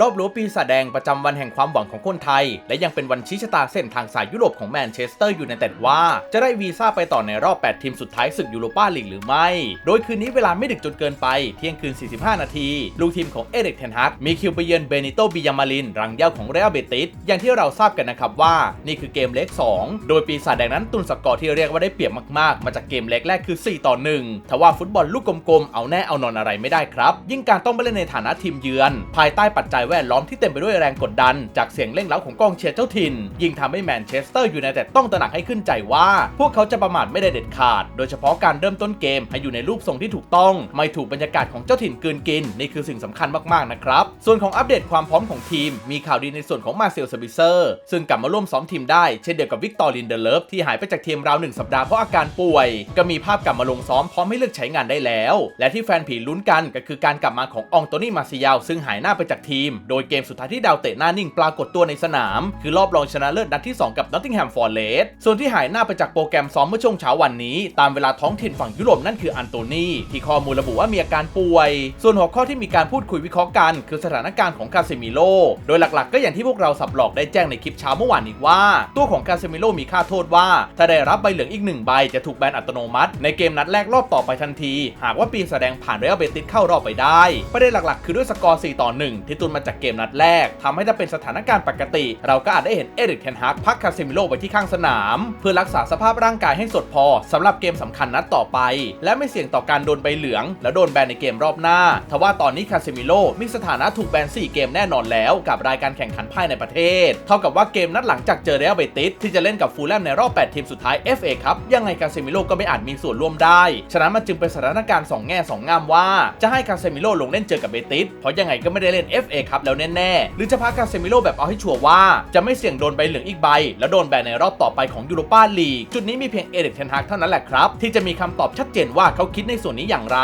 รอบรั้วปีศาจแดงประจำวันแห่งความหวังของคนไทย และยังเป็นวันชี้ชะตาเส้นทางสายยุโรปของแมนเชสเตอร์ยูไนเต็ดว่า จะได้วีซ่าไปต่อในรอบ 8 ทีมสุดท้ายศึกยูโรปาลีกหรือไม่ โดยคืนนี้เวลาไม่ดึกจนเกินไป เที่ยงคืน 45 นาที ลูกทีมของเอเด็กเทนฮักมีคิวไปเยือนเบนิโตบิยามาลิน รังเย้าของเรอัลเบติสอย่างที่เราทราบกันนะครับว่า นี่คือเกมเล็ก 2 โดยปีศาจแดงนั้นตุนสกอร์ที่เรียกว่าได้เปรียบมากๆ มาจากเกมเล็กแรกคือ 4 ต่อ 1ทว่าฟุตบอลลูกกลมๆเอาแน่เอานอนอะไรไม่ได้ครับยิ่งการต้องไปเล่นในฐานะทีมเยือน ภายใต้ปัจจัยแวดล้อมที่เต็มไปด้วยแรงกดดัน จากเสียงเร่งเร้าของกองเชียร์เจ้าถิ่น ยิ่งทำให้แมนเชสเตอร์อยูไนเต็ดต้องตระหนักให้ขึ้นใจว่า พวกเขาจะประมาทไม่ได้เด็ดขาด โดยเฉพาะการเริ่มต้นเกมให้อยู่ในรูปทรงที่ถูกต้อง ไม่ถูกบรรยากาศของเจ้าถิ่นกืนกิน นี่คือสิ่งสำคัญมากๆนะครับ ส่วนของอัปเดตความพร้อมของทีม มีข่าวดีในส่วนของมาเซลสบิเซอร์ซึ่งกลับมาร่วมซ้อมทีมได้เช่นเดียวกับวิกตอรินเดเลฟที่หายไปจากทีมราวหนึ่งสัปดาห์เพราะอาการป่วย ก็มีภาพกลับมาลงซ้อมพร้อมให้เลือกใช้งานได้แล้ว และที่แฟนผีลุ้นกันก็คือการกลับมาของอองโตนี่มาซิยาวซึ่งหายหน้าไปจากทีมโดยเกมสุดท้ายที่ดาวเตะหน้านิ่งปรากฏตัวในสนาม คือรอบรองชนะเลิศนัดที่ 2 กับนอตติงแฮมฟอร์เรสส่วนที่หายหน้าไปจากโปรแกรมซ้อมเมื่อช่วงเช้าวันนี้ ตามเวลาท้องถิ่นฝั่งยุโรปนั่นคืออันโตนีที่ข้อมูลระบุว่ามีอาการป่วย ส่วนหัวข้อที่มีการพูดคุยวิเคราะห์กัน คือสถานการณ์ของคาเซมิโลโดยหลักๆ ก็อย่างที่พวกเราสับหลอกได้แจ้งในคลิปเช้าเมื่อวานนี้ว่า ตัวของคาเซมิโลมีค่าโทษว่า ถ้าได้รับใบเหลืองอีกหนึ่งใบจะถูกแบนอัตโนมัติ ในเกมนัดแรกรอบต่อไปทันที หากว่าปีแสดงผ่านเรอัลเบติสเข้ารอบไปได้ประเด็นหลักๆ คือด้วยสกอร์4ต่อ1ที่ตุนมาจากเกมนัดแรกทำให้ถ้าเป็นสถานการณ์ปกติ เราก็อาจได้เห็นเอริกเทนฮักพักคาเซมิโลไว้ที่ข้างสนาม เพื่อรักษาสภาพร่างกายให้สดพอสำหรับเกมสำคัญนัดต่อไป และไม่เสี่ยงต่อการโดนใบเหลือง และโดนแบนในเกมรอบหน้าทว่าตอนนี้คาเซมิโลมีสถานะถูกแบน4เกมแน่นอนแล้วกับรายการแข่งขันภายในประเทศ เท่ากับว่าเกมนัดหลังจากเจอเรอัลเบติสที่จะเล่นกับฟูลแลมในรอบ 8 ทีมสุดท้าย FA ครับยังไงคาเซมิโลก็ไม่อาจมีส่วนร่วมได้ ฉะนั้นมันจึงเป็นสถานการณ์สองแง่สองงามว่า จะให้คาเซมิโลลงเล่นเจอกับเบติสเพราะยังไงก็ไม่ได้เล่น FA ครับแล้วแน่ๆ หรือจะพักคาเซมิโลแบบเอาให้ชัวร์ว่า จะไม่เสี่ยงโดนใบเหลืองอีกใบ แล้วโดนแบนในรอบต่อไปของยูโรปาลีก จุดนี้มีเพียงเอเดกเทนฮากเท่านั้นแหละครับ ที่จะมีคำตอบชัดเจนว่าเขาคิดในส่วนนี้อย่างไร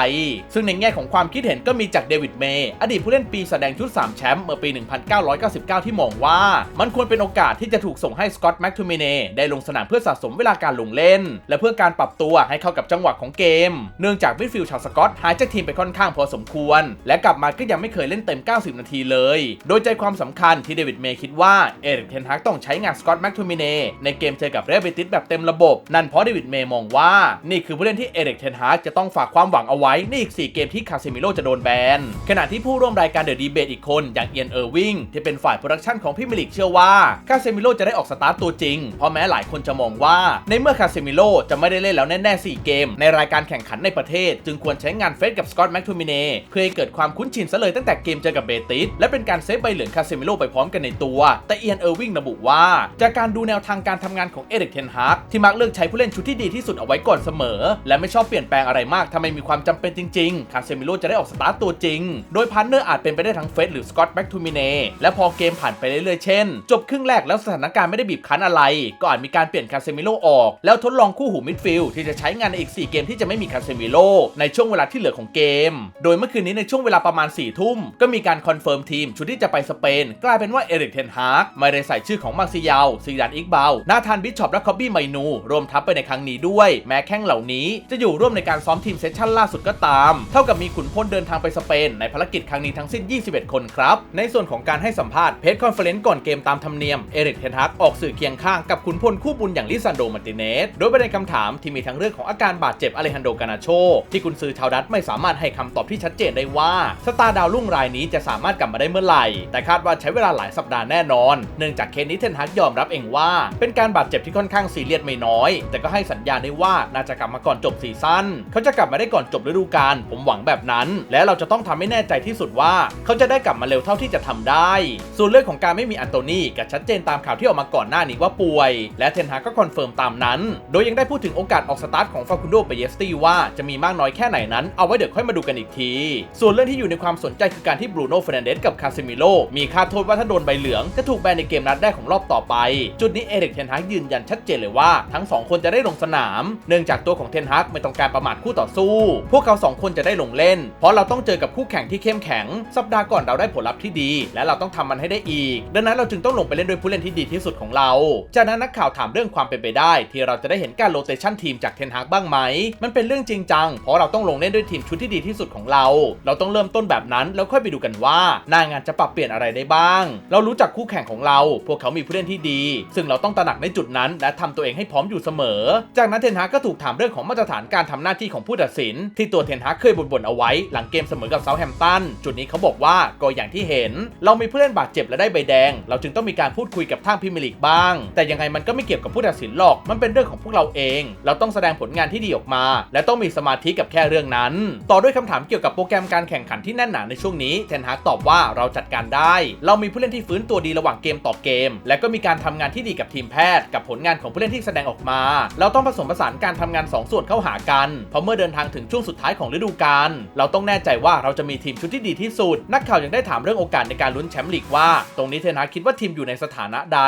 ซึ่งในแง่ของความคิดเห็นก็มีจากเดวิดเมย์อดีตผู้เล่นปีแสดงชุด 3 แชมป์เมื่อปี 1999 ที่มองว่า มันควรเป็นโอกาสที่จะถูกส่งให้สกอตต์แม็กทูมิเน่ได้ลงสนามเพื่อสะสมเวลาการลงเล่น และเพื่อการปรับตัวให้เข้ากับจังหวะของเกม เนื่องจากมิดฟิลด์ชาวสกอตหายจากทีมไปค่อนข้างพอสมควร และกลับมาก็ยังไม่เคยเล่นเต็ม 90 นาทีเลยโดยใจความสำคัญที่เดวิดเมย์คิดว่าเอริกเทนฮากต้องใช้งานสกอตแม็กทูมิเน่ในเกมเจอกับเรเบติสแบบเต็มระบบ นั่นเพราะเดวิดเมย์มองว่านี่คือผู้เล่นที่เอริกเทนฮากจะต้องฝากความหวังเอาไว้ในอีก 4 เกมที่คาเซมิโลจะโดนแบน ขณะที่ผู้ร่วมรายการเดอะดีเบตอีกคนอย่างเอียนเออร์วิงที่เป็นฝ่ายโปรดักชันของพี่มิลิกเชื่อว่าคาเซมิโลจะได้ออกสตาร์ตตัวจริงเพราะแม้หลายคนจะมองว่า ในเมื่อคาเซมิโลจะไม่ได้เล่นแล้วแน่ๆ4เกม ในรายการแข่งขันในประเทศ จึงควรใช้งานเฟสกับสกอตแม็กทูมิเน่เพื่อให้เกิดความคุ้นชินซะเลยตั้งแต่เกมเจอกับเบติสและเป็นการเซฟใบเหลืองคาเซมิโลไปพร้อมกันในตัว แต่เอียนเออร์วิงระบุว่า จากการดูแนวทางการทำงานของเอริกเทนฮากที่มักเลือกใช้ผู้เล่นชุดที่ดีที่สุดเอาไว้ก่อนเสมอ และไม่ชอบเปลี่ยนแปลงอะไรมากถ้าไม่มีความจำเป็นจริงๆ คาเซมิโลจะได้ออกสตาร์ตตัวจริง โดยพาร์เนอร์อาจเป็นไปได้ทั้งเฟสหรือสกอตต์แม็กทูมิเน่และพอเกมผ่านไปเรื่อยๆ เช่น จบครึ่งแรกแล้วสถานการณ์ไม่ได้บีบคั้นอะไร ก็อาจมีการเปลี่ยนคาเซมิโลออก แล้วทดลองคู่หูมิดฟิลด์ที่จะใช้งานในอีก 4 เกมที่จะไม่มีคาเซมิโลในช่วงเวลาที่เหลือของเกม โดยเมื่อคืนนี้ในช่วงเวลาประมาณ4ี่ทุ่มก็มีการคอนเฟิร์มทีมชุดที่จะไปสเปน กลายเป็นว่าเอริกเทนฮากไม่ได้ใส่ชื่อของมาร์ซิยาลซีดานอิกเบานาธานบิชอปและคอบบี้ไมนูรวมทัพไปในครั้งนี้ด้วย แม้แข้งเหล่านี้จะอยู่ร่วมในการซ้อมทีมเซสชั่นล่าสุดก็ตาม เท่ากับมีขุนพลเดินทางไปสเปน ในภารกิจครั้งนี้ทั้งสิ้น 21 คนครับ ในส่วนของการให้สัมภาษณ์เพจคอนเฟอเรนซ์ก่อนเกมตามธรรมเนียมเอริกเทนฮักออกสื่อเคียงข้างกับขุนพลคู่บุญอย่างลิซันโดมาร์ติเนสโดยประเด็นคำถามที่มีทั้งเรื่องของอาการบาดเจ็บอเลฮันโดกานาโชที่กุนซือชาวดัตไม่สามารถให้คำตอบที่ชัดเจนได้ว่าสตาร์ดาวรุ่งรายนี้จะสามารถกลับมาได้เมื่อไหร่ แต่คาดว่าใช้เวลาหลายสัปดาห์แน่นอน เนื่องจากเคสนี้เทนฮักยอมรับเองว่า เป็นการบาดเจ็บที่ค่อนข้างซีเรียสไม่น้อย แต่ก็ให้สัญญาณได้ว่าน่าจะกลับมาก่อนจบซีซั่นเขาจะกลับมาได้ก่อนจบฤดูกาลผมหวังแบบนั้น และเราจะต้องทำให้แน่ใจที่สุดว่า เขาจะได้กลับมาเร็วเท่าที่จะทำได้ ส่วนเรื่องของการไม่มีอันโตนี่ก็ชัดเจนตามข่าวที่ออกมาก่อนหน้านี้ว่าป่วย และเทนฮากก็คอนเฟิร์มตามนั้น โดยยังได้พูดถึงโอกาสออกสตาร์ทของฟาคุนโดเปเยสตี้ว่าจะมีมากน้อยแค่ไหนนั้นเอาไว้เดี๋ยวค่อยมาดูกันอีกที ส่วนเรื่องที่อยู่ในความสนใจคือการที่บรูโน่เฟรนเดสกับคาเซมิโลมีค่าโทษว่าถ้าโดนใบเหลือง จะถูกแบนในเกมนัดแรกของรอบต่อไป จุดนี้เอริกเทนฮากยืนยันชัดเจนเลยว่า ทั้งสองคนจะได้ลงสนาม เนื่องจากตัวของเทนฮากไม่ต้องการประมาทคู่ต่อสู้ พวกเขาสองคนจะได้ลงเล่น เพราะเราต้องเจอกับคู่แข่งที่เข้มแข็ง สัปดาห์ก่อนเราได้ผลลัพธ์ที่ดี และเราต้องทำมันให้ได้อีก ดังนั้นเราจึงต้องลงไปเล่นด้วยผู้เล่นที่ดีที่สุดของเรา จากนั้นนักข่าวถามเรื่องความเป็นไปได้ ที่เราจะได้เห็นการโรเตชันทีมจากเทนฮากบ้างไหม มันเป็นเรื่องจริงจัง เพราะเราต้องลงเล่นด้วยทีมชุดที่ดีที่สุดของเรา เราต้องเริ่มต้นแบบนั้นแล้วค่อยไปดูกันว่าหน้าางานจะปรับเปลี่ยนอะไรได้บ้าง เรารู้จักคู่แข่งของเรา พวกเขามีผู้เล่นที่ดี ซึ่งเราต้องตระหนักในจุดนั้น และทำตัวเองให้พร้อมอยู่เสมอ จากนั้นเทนฮากก็ถูกถามเรื่องของมาตรฐานการทำหน้าที่ของผู้ตัดสิน ที่ตัวเทนฮากเคยบ่นๆเอาไว้ หลังเกมเสมอกับเซาแฮมตันจุดนี้เขาบอกว่าก็อย่างที่เห็น เรามีผู้เล่นบาดเจ็บและได้ใบแดง เราจึงต้องมีการพูดคุยกับทางพรีเมียร์ลีกบ้าง แต่ยังไงมันก็ไม่เกี่ยวกับผู้ตัดสินหรอกมันเป็นเรื่องของพวกเราเอง เราต้องแสดงผลงานที่ดีออกมา และต้องมีสมาธิกับแค่เรื่องนั้น ต่อด้วยคำถามเกี่ยวกับโปรแกรมการแข่งขันที่แน่นหนาในช่วงนี้เทนฮากตอบว่าเราจัดการได้ เรามีผู้เล่นที่ฟื้นตัวดีระหว่างเกมต่อเกม และก็มีการทำงานที่ดีกับทีมแพทย์ กับผลงานของผู้เล่นที่แสดงออกมา เราต้องผสมผสานการทำงานสองส่วนเข้าหากัน เพราะเมื่อเดินทางถึงช่วงสุดท้ายของฤดูกาลเราต้องแน่ใจว่าเราจะมีทีมชุดที่ดีที่สุด นักข่าวยังได้ถามเรื่องโอกาสในการลุ้นแชมป์ลีกว่า ตรงนี้เทนฮาคิดว่าทีมอยู่ในสถานะใด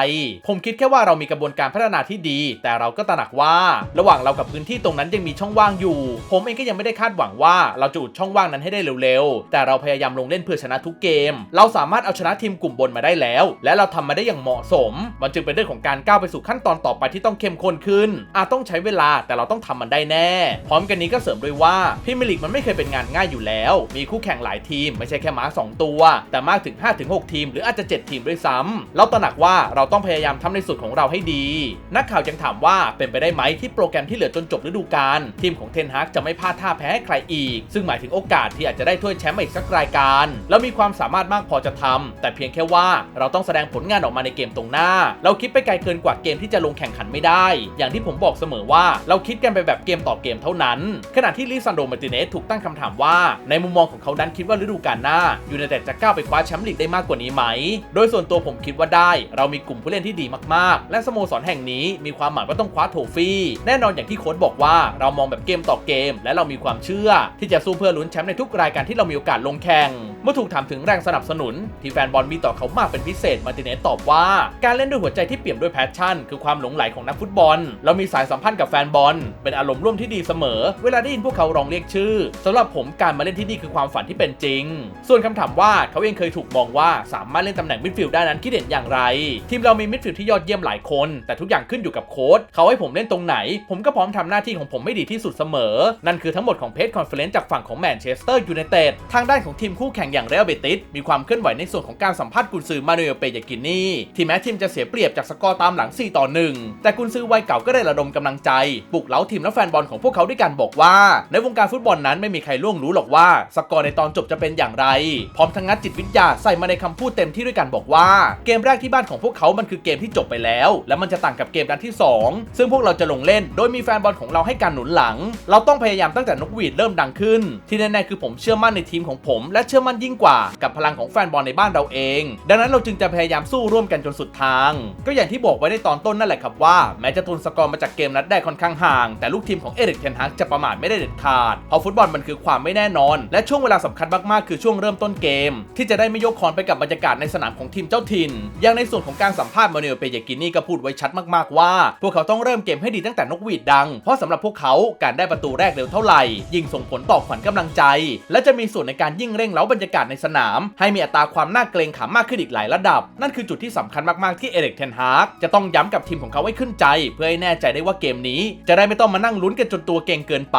ผมคิดแค่ว่าเรามีกระบวนการพัฒนาที่ดี แต่เราก็ตระหนักว่า ระหว่างเรากับพื้นที่ตรงนั้นยังมีช่องว่างอยู่ ผมเองก็ยังไม่ได้คาดหวังว่าเราจะอุดช่องว่างนั้นให้ได้เร็วๆ แต่เราพยายามลงเล่นเพื่อชนะทุกเกมเราสามารถเอาชนะทีมกลุ่มบนมาได้แล้ว และเราทำมาได้อย่างเหมาะสม มันจึงเป็นเรื่องของการก้าวไปสู่ขั้นตอนต่อไปที่ต้องเข้มข้นขึ้น อาจต้องใช้เวลาแต่เราต้องทำมันได้แน่ พร้อมกันนี้ก็เสริมด้วยว่าพรีเมียร์ลีกมันไม่เคยเป็นงานง่ายอยู่แล้ว มีคู่แข่งหลายทีม ไม่ใช่แค่ม้าสองตัว แต่มากถึง 5-6 ทีม หรืออาจจะ 7 ทีมด้วยซ้ำเราตระหนักว่าเราต้องพยายามทำในสุดของเราให้ดี นักข่าวยังถามว่าเป็นไปได้ไหมที่โปรแกรมที่เหลือจนจบฤดูกาลทีมของเทนฮากจะไม่พลาดท่าแพ้ให้ใครอีก ซึ่งหมายถึงโอกาสที่อาจจะได้ถ้วยแชมป์อีกสักรายการ แล้วมีความสามารถมากพอจะทำแต่เพียงแค่ว่าเราต้องแสดงผลงานออกมาในเกมตรงหน้า เราคิดไปไกลเกินกว่าเกมที่จะลงแข่งขันไม่ได้ อย่างที่ผมบอกเสมอว่าเราคิดกันไปแบบเกมต่อเกมเท่านั้น ขณะที่ลิซันโดมาร์ติเนสถูกตั้งคำถามว่า ในมุมมองของเขานั้นคิดว่าฤดูกาลหน้ายูไนเต็ดจะก้าวไปคว้าแชมป์ลีกได้มากกว่านี้ไหม โดยส่วนตัวผมคิดว่าได้ เรามีกลุ่มผู้เล่นที่ดีมากๆ และสโมสรแห่งนี้มีความหมายว่าต้องคว้าโทฟี่แน่นอนอย่างที่โค้ชบอกว่าเรามองแบบเกมต่อเกม และเรามีความเชื่อ ที่จะสู้เพื่อลุ้นแชมป์ในทุกรายการที่เรามีโอกาสลงแข่ง เมื่อถูกถามถึงแรงสนับสนุน ที่แฟนบอลมีต่อเขามากเป็นพิเศษมาร์ติเนสตอบว่า การเล่นด้วยหัวใจที่เปี่ยมด้วยแพชชั่น คือความหลงไหลของนักฟุตบอล เรามีสายสัมพันธ์กับแฟนบอล เป็นอารมณ์ร่วมที่ดีเสมอ เวลาได้ยินพวกเขาร้องเรียกชื่อสำหรับผมการมาเล่นที่นี่คือความฝันที่เป็นจริง ส่วนคำถามว่าเขาเองเคยถูกมองว่าสามารถเล่นตำแหน่งมิดฟิลด์ได้นั้นคิดเห็นอย่างไร ทีมเรามีมิดฟิลด์ที่ยอดเยี่ยมหลายคน แต่ทุกอย่างขึ้นอยู่กับโค้ชเขาให้ผมเล่นตรงไหน ผมก็พร้อมทำหน้าที่ของผมไม่ดีที่สุดเสมอ นั่นคือทั้งหมดของเพจคอนเฟอเรนซ์จากฝั่งของแมนเชสเตอร์ยูไนเต็ดทางด้านของทีมคู่แข่งอย่างเรอัลเบติสมีความเคลื่อนไหวในส่วนของการสัมภาษณ์กุนซือมาเนลเปยากินี่ที่แม้ทีมจะเสียเปรียบจากสกอร์ตามหลัง 4 ต่อ 1 แต่กุนซือวัยเก่าก็ได้ระดมกำลังใจปลุกเล้าทีมและแฟนบอลของพวกเขาด้วยการบอกว่า ในวงการฟุตบอลนั้นไม่มีใครล่วงรู้หรอกว่า สกอร์ในตอนจบจะเป็นอย่างไร พร้อมทั้งงัดจิตวิทยาใส่มาในคำพูดเต็มที่ด้วยการบอกว่า เกมแรกที่บ้านของพวกเขามันคือเกมที่จบไปแล้ว และมันจะต่างกับเกมนัดที่ 2 ซึ่งพวกเราจะลงเล่น โดยมีแฟนบอลของเราให้การหนุนหลัง เราต้องพยายามตั้งแต่นกหวีดเริ่มดังขึ้น ที่แน่ๆคือผมเชื่อมั่นในทีมของผม และเชื่อมั่นยิ่งกว่ากับพลังของแฟนบอลในบ้านเราเอง ดังนั้นเราจึงจะพยายามสู้ร่วมกันจนสุดทาง ก็อย่างที่บอกไว้ในตอนต้นนั่นแหละครับว่าแม้จะทุนสกอร์มาจากเกมนัดแรกค่อนข้างห่าง แต่ลูกทีมของเอริกเทนฮักจะประมาทไม่ได้เด็ดขาดเพราะฟุตบอลมันคือความไม่แน่นอน และช่วงเวลาสำคัญมากๆคือช่วงเริ่มต้นเกม ที่จะได้ไม่ยกคอนไปกับบรรยากาศในสนามของทีมเจ้าถิ่นอย่างในส่วนของการสัมภาษณ์มาเนลเปเยกินี่ก็พูดไว้ชัดมากๆว่า พวกเขาต้องเริ่มเกมให้ดีตั้งแต่นกหวีดดัง เพราะสำหรับพวกเขาการได้ประตูแรกเร็วเท่าไหร่ ยิ่งส่งผลต่อขวัญกำลังใจ และจะมีส่วนในการยิ่งเร่งเร้าบรรยากาศในสนามให้มีอัตราความน่าเกรงขามมากขึ้นอีกหลายระดับ นั่นคือจุดที่สำคัญมากๆที่เอริกเทนฮากจะต้องย้ำกับทีมของเขาให้ขึ้นใจ เพื่อให้แน่ใจได้ว่าเกมนี้ จะได้ไม่ต้องมานั่งลุ้นกันจนตัวเก่งเกินไป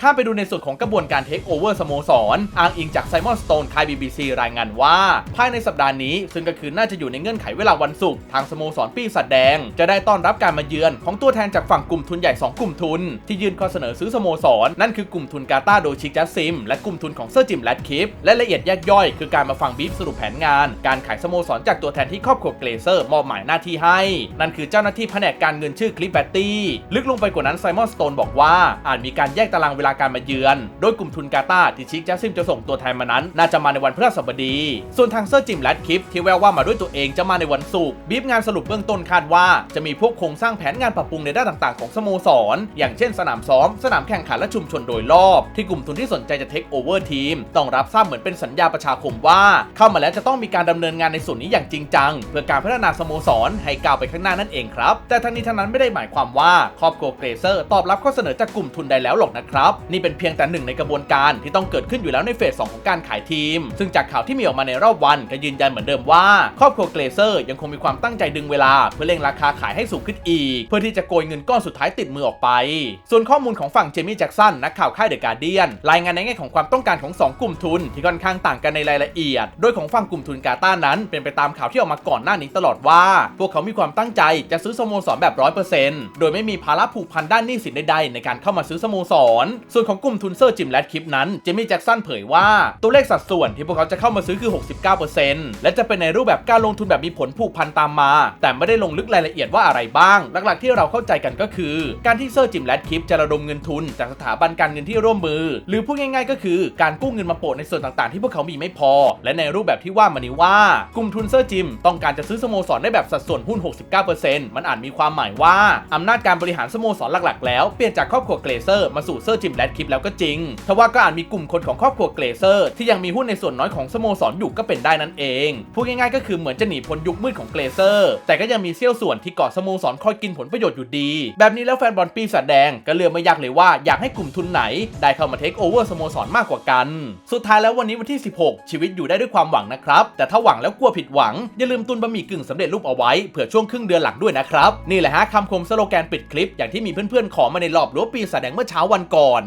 ข้ามไปดูในส่วนของกระบวนการเทคโอเวอร์สโมสรอ้างอิงจากไซมอนสโตนคายบีบีซีรายงานว่า ภายในสัปดาห์นี้ ซึ่งก็คือน่าจะอยู่ในเงื่อนไขเวลาวันศุกร์ทางสโมสรปีศาจแดง จะได้ต้อนรับการมาเยือนของตัวแทนจากฝั่งกลุ่มทุนใหญ่ 2 กลุ่มทุน ที่ยื่นข้อเสนอซื้อสโมสร นั่นคือกลุ่มทุนกาตาโดชิกจัสซิม และกลุ่มทุนของเซอร์จิมแรดคิฟและละเอียดแยกย่อยคือการมาฟังบีฟสรุปแผนงาน การขายสโมสรจากตัวแทนที่ครอบครัวเกรเซอร์มอบหมายหน้าที่ให้ นั่นคือเจ้าหน้าที่แผนกการเงินชื่อคลิปแบตตี้ลึกลงไปกว่านั้นไซมอนสโตนบอกว่าอาจมีการแยกตารางเวลาการมาเยือน โดยกลุ่มทุนกาตาที่ชิกจัสซิมจะส่งตัวแทนมานั้น น่าจะมาในวันพฤหัสบดี ส่วนทางเซอร์จิมแรดคิฟที่แววว่ามาด้วยตัวเองจะมาในวันศุกร์บีฟงานสรุปเบื้องต้นคาดว่าจะมีพวกโครงสร้างแผนงานปรับปรุงในด้านต่าง ๆ ของสโมสร อย่างเช่น สนามซ้อม สนามแข่งขันและชุมชนโดยรอบ ที่กลุ่มทุนที่สนใจจะเทคโอเวอร์ทีมต้องรับทราบเหมือนเป็นสัญญาประชาคมว่าเข้ามาแล้วจะต้องมีการดำเนินงานในส่วนนี้อย่างจริงจัง เพื่อการพัฒนาสโมสรให้ก้าวไปข้างหน้านั่นเองครับ แต่ทั้งนี้ทั้งนั้นไม่ได้หมายความว่าครอบครัวเกรเซอร์ตอบรับข้อเสนอจากกลุ่มทุนใดแล้วหรอกนะครับนี่เป็นเพียงแต่หนึ่งในกระบวนการที่ต้องเกิดขึ้นอยู่แล้วในเฟสสองของการขายทีม ซึ่งจากข่าวที่มีออกมาในรอบวันก็ยืนยันเหมือนเดิมว่า ครอบครัวเกรเซอร์ยังคงมีความตั้งใจดึงเวลา เพื่อเร่งราคาขายให้สูงขึ้นอีก เพื่อที่จะโกยเงินก้อนสุดท้ายติดมือออกไป ส่วนข้อมูลของฝั่งเจมี่แจ็กสันนักข่าวค่ายเดอะการเดียนรายงานในแง่ของความต้องการของ 2 กลุ่มทุนที่ค่อนข้างต่างกันในรายละเอียดอียด โดยของฝั่งกลุ่มทุนกาตานั้น เป็นไปตามข่าวที่ออกมาก่อนหน้านี้ตลอดว่า พวกเขามีความตั้งใจจะซื้อสโมสรแบบ 100%โดยไม่มีภาระผูกพันด้านหนี้สินใดๆในการเข้ามาซื้อสโมสร ส่วนของกลุ่มทุนเซอร์จิมแลดคลิปนั้นเจมี่แจ็กสันเผยว่าตัวเลขสัดส่วนที่พวกเขาจะเข้ามาซื้อคือ 69%และจะเป็นในรูปแบบการลงทุนแบบมีผลผูกพันตามมา แต่ไม่ได้ลงลึกรายละเอียดว่าอะไรบ้าง หลักๆ ที่เราเข้าใจกันก็คือ การที่เซอร์จิมแลดคลิปจะระดมเงินทุนจากสถาบันการเงินที่ร่วมมือ หรือพูดง่ายๆ ก็คือการกู้เงินมาโปะในส่วนต่างๆ ที่พวกเขามีไม่พอและในรูปแบบที่ว่ามานี้ว่ากลุ่มทุนเซอร์จิมต้องการจะซื้อสโมสรได้แบบสัดส่วนหุ้น 69%มันอาจมีความหมายว่าอำนาจการบริหารสโมสรหลักๆ แล้วเปลี่ยนจากครอบครัวเกรเซอร์มาสู่เซอร์จิมแลดคลิปแล้วก็จริงทว่าก็อาจมีกลุ่มคนของครอบครัวเกรเซอร์ที่ยังมีหุ้นในส่วนน้อยของสโมสรอยู่ก็เป็นได้นั่นเอง พูดง่ายๆก็คือเหมือนจะหนีพ้นยุคมืดของเกรเซอร์ แต่ก็ยังมีเซี่ยวส่วนที่เกาะสโมสรคอยกินผลประโยชน์อยู่ดี แบบนี้แล้วแฟนบอลปีศาจแดงก็เลือกไม่ยากเลยว่าอยากให้กลุ่มทุนไหน ได้เข้ามาเทคโอเวอร์สโมสรมากกว่ากัน สุดท้ายแล้ววันนี้วันที่ 16 ชีวิตอยูู่่ได้ด้วยความหวังนะครับ แต่ถ้าหวังแล้วกลัวผิดหวัง อย่าลืมตุนบะหมี่กึ่งสำเร็จรูปเอาไว้เผื่อช่วงครึ่งเดือนหลังด้วยนะครับ นี่แหละฮะคำคมสโลแกนปิดคลิปอย่างที่มีเพื่อนๆขอมาในรอบรั้วปีแสดงเมื่อเช้าวันก่อน